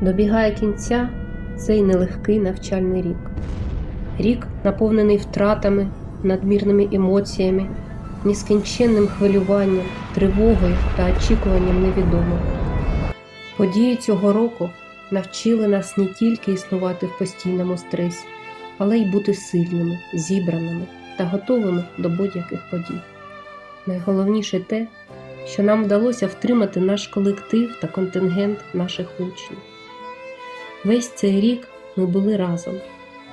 Добігає кінця цей нелегкий навчальний рік. Рік, наповнений втратами, надмірними емоціями, нескінченним хвилюванням, тривогою та очікуванням невідомого. Події цього року навчили нас не тільки існувати в постійному стресі, але й бути сильними, зібраними та готовими до будь-яких подій. Найголовніше те, що нам вдалося втримати наш колектив та контингент наших учнів. Весь цей рік ми були разом,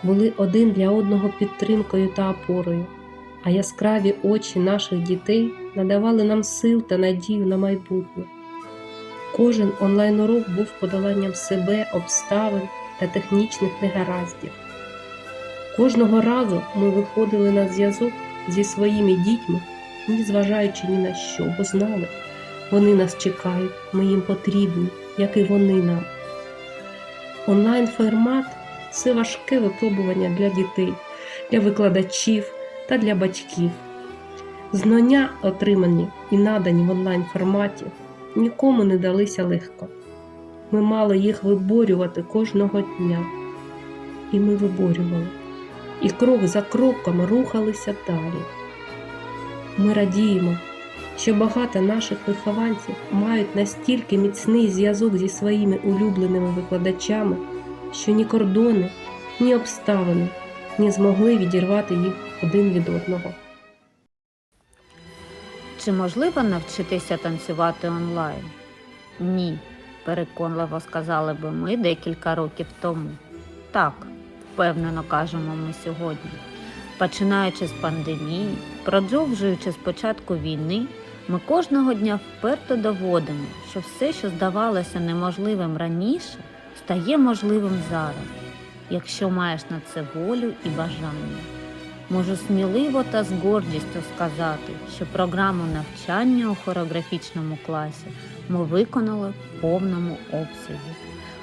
були один для одного підтримкою та опорою, а яскраві очі наших дітей надавали нам сил та надію на майбутнє. Кожен онлайн-урок був подоланням себе, обставин та технічних негараздів. Кожного разу ми виходили на зв'язок зі своїми дітьми, незважаючи ні на що, бо знали, вони нас чекають, ми їм потрібні, як і вони нам. Онлайн-формат це важке випробування для дітей, для викладачів та для батьків. Знання, отримані і надані в онлайн-форматі, нікому не далися легко. Ми мали їх виборювати кожного дня. І ми виборювали. І крок за кроком рухалися далі. Ми радіємо, що багато наших вихованців мають настільки міцний зв'язок зі своїми улюбленими викладачами, що ні кордони, ні обставини не змогли відірвати їх один від одного. Чи можливо навчитися танцювати онлайн? Ні, переконливо сказали би ми декілька років тому. Так, впевнено кажемо ми сьогодні. Починаючи з пандемії, продовжуючи з початку війни, ми кожного дня вперто доводимо, що все, що здавалося неможливим раніше, стає можливим зараз, якщо маєш на це волю і бажання. Можу сміливо та з гордістю сказати, що програму навчання у хореографічному класі ми виконали в повному обсязі.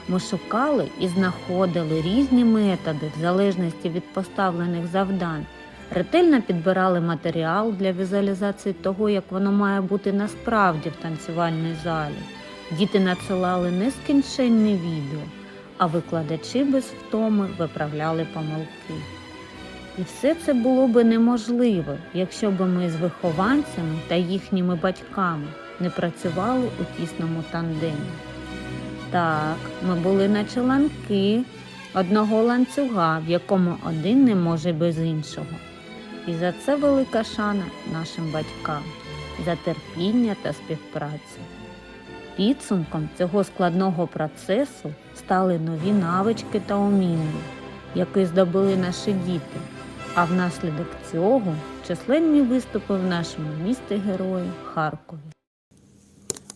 Ми шукали і знаходили різні методи в залежності від поставлених завдань, ретельно підбирали матеріал для візуалізації того, як воно має бути насправді в танцювальній залі. Діти надсилали нескінченні відео, а викладачі без втоми виправляли помилки. І все це було би неможливо, якщо б ми з вихованцями та їхніми батьками не працювали у тісному тандемі. Так, ми були наче ланки одного ланцюга, в якому один не може без іншого. І за це велика шана нашим батькам, за терпіння та співпрацю. Підсумком цього складного процесу стали нові навички та уміння, які здобули наші діти. А внаслідок цього численні виступи в нашому місті герої Харкові.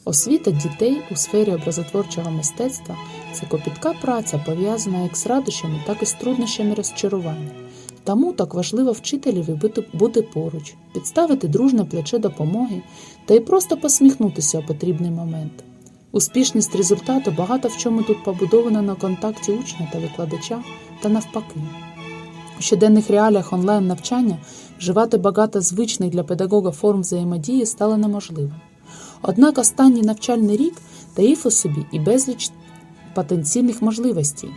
Освіта дітей у сфері образотворчого мистецтва це копітка праця, пов'язана як з радощами, так і з труднощами розчарування. Тому так важливо вчителеві бути, бути поруч, підставити дружне плече допомоги та й просто посміхнутися у потрібний момент. Успішність результату багато в чому тут побудована на контакті учня та викладача та навпаки. У щоденних реаліях онлайн навчання вживати багато звичних для педагога форм взаємодії стало неможливим. Однак останній навчальний рік таїв у собі і безліч потенційних можливостей.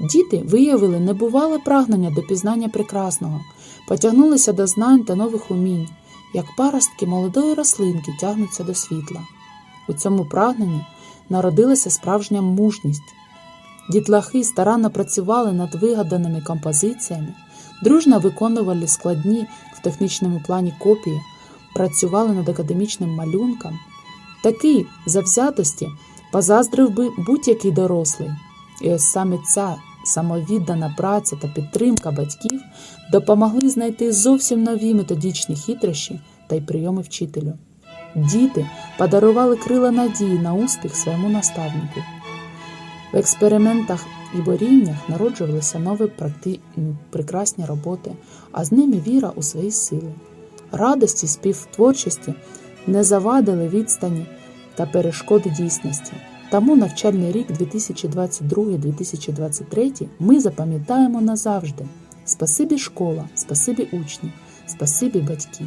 Діти виявили небувале прагнення до пізнання прекрасного, потягнулися до знань та нових умінь, як паростки молодої рослинки тягнуться до світла. У цьому прагненні народилася справжня мужність. Дітлахи старанно працювали над вигаданими композиціями, дружно виконували складні в технічному плані копії, працювали над академічним малюнком. Такий завзятості позаздрив би будь-який дорослий. І ось саме ця самовіддана праця та підтримка батьків допомогли знайти зовсім нові методичні хитрощі та й прийоми вчителю. Діти подарували крила надії на успіх своєму наставнику. В експериментах і боріннях народжувалися нові практи... прекрасні роботи, а з ними віра у свої сили. Радості співтворчості не завадили відстані та перешкоди дійсності. Тому навчальний рік 2022-2023 ми запам'ятаємо назавжди. Спасибі школа, спасибі учні, спасибі батьки.